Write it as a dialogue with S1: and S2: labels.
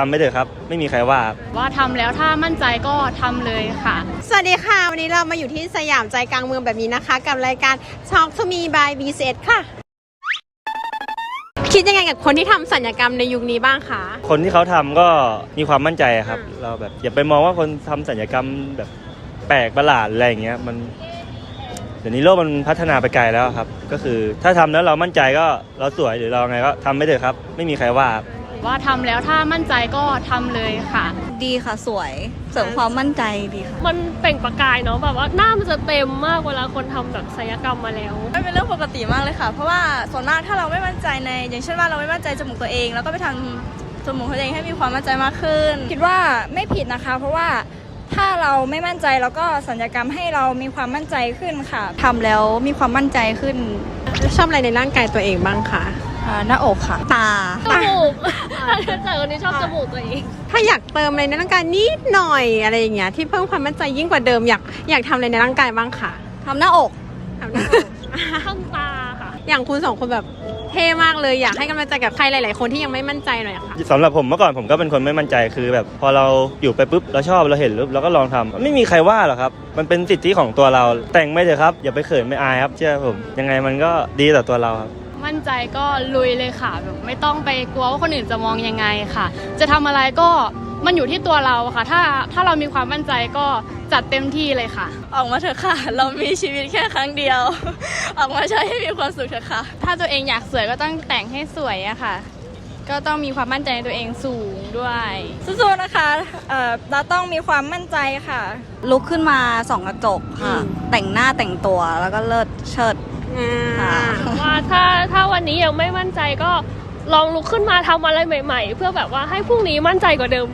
S1: ทำไม่เถอะครับ ไม่มีใครว่าครับ
S2: ว่าทำแล้วถ้ามั่นใจก็ทำเลยค่ะ
S3: สวัสดีค่ะ วันนี้เรามาอยู่ที่สยามใจกลางเมืองแบบนี้นะคะ กับรายการ Talk to me by b c s ค่ะ คิดยังไงกับคนที่ทำสัญญกรรมในยุคนี้บ้างคะ
S1: คนที่เขาทำก็มีความมั่นใจครับ
S3: อืม
S1: เราแบบอย่าไปมองว่าคนทำสัญญกรรมแบบแปลกประหลาดอะไรอย่างเงี้ยมันเดี๋ยวนี้โลกมันพัฒนาไปไกลแล้วครับ ก็คือถ้าทำแล้วเรามั่นใจก็เราสวยหรือเราไงก็ทำไม่เถอะครับ ไม่มีใครว่าครับ
S2: ว่าทำแล้วถ้ามั่นใจก็ทำเลยค่ะ
S4: ดีค่ะสวยเสริมความมั่นใจดีค่ะ
S5: มันเปล่งประกายเนาะแบบว่าหน้ามันจะเต็มมากเวลาคนทำแบบศัลยกรรมมาแล้ว
S4: มันเป็นเรื่องปกติมากเลยค่ะ เพราะว่าส่วนมากถ้าเราไม่มั่นใจใน อย่างเช่นว่าเราไม่มั่นใจจมูกตัวเอง แล้วก็ไปทำจมูกตัวเองให้มีความมั่นใจมากขึ้น
S6: คิดว่าไม่ผิดนะคะ เพราะว่าถ้าเราไม่มั่นใจเราก็สัญญกรรมให้เรามีความมั่นใจขึ้นค่ะ
S4: ทำแล้วมีความมั่นใจขึ้น
S3: ชอบอะไรในร่างกายตัวเองบ้างคะ
S4: อ่าหน้าอกค่ะ ตา
S5: จมูกแต่คนนี้ชอบจมูกตัวเอง
S3: ถ้าอยากเติมอะไรในร่างกายนิดหน่อยอะไรอย่างเงี้ยที่เพิ่มความมั่นใจยิ่งกว่าเดิมอยากอยากทำอะไรในร่างกายบ้างคะ
S4: ทำหน้าอก
S3: ทำได้
S5: ข้างตาค่ะ
S3: อย่างคุณสองคนแบบเท่มากเลยอยากให้กำลังใจกับใครหลาย ๆ คนที่ยังไม่มั่นใจหน่อยอะค่ะ
S1: สำหรับผมเมื่อก่อนผมก็เป็นคนไม่มั่นใจคือแบบ พอเราอยู่ไปปุ๊บเราชอบเราเห็นปุ๊บเราก็ลองทำไม่มีใครว่าหรอกครับ มันเป็นสิทธิของตัวเราแต่งไม่เถอะครับ อย่าไปเขินไม่อายครับ เชื่อผม ยังไงมันก็ดีต่อตัวเราครับ
S2: มั่นใจก็ลุยเลยค่ะแบบไม่ต้องไปกลัวว่าคนอื่นจะมองยังไงค่ะ จะทำอะไรก็มันอยู่ที่ตัวเราค่ะ ถ้าถ้าเรามีความมั่นใจก็จัดเต็มที่เลยค่ะ
S4: ออกมาเถอะค่ะ เรามีชีวิตแค่ครั้งเดียว ออกมาใช้ให้มีความสุขเถอะค่ะ
S2: ถ้าตัวเองอยากสวยก็ต้องแต่งให้สวยอะค่ะ ก็ต้องมีความมั่นใจในตัวเองสูงด้วย
S6: สู้ๆนะคะเอ่อเราต้องมีความมั่นใจค่ะ
S4: ลุกขึ้นมาส่องกระจกค่ะ
S3: อืม
S4: แต่งหน้าแต่งตัวแล้วก็เลิศเชิดค่ะ
S5: ว่าถ้าถ้าวันนี้ยังไม่มั่นใจก็ลองลุกขึ้นมาทำอะไรใหม่ ๆ เพื่อแบบว่าให้พรุ่งนี้มั่นใจกว่าเดิม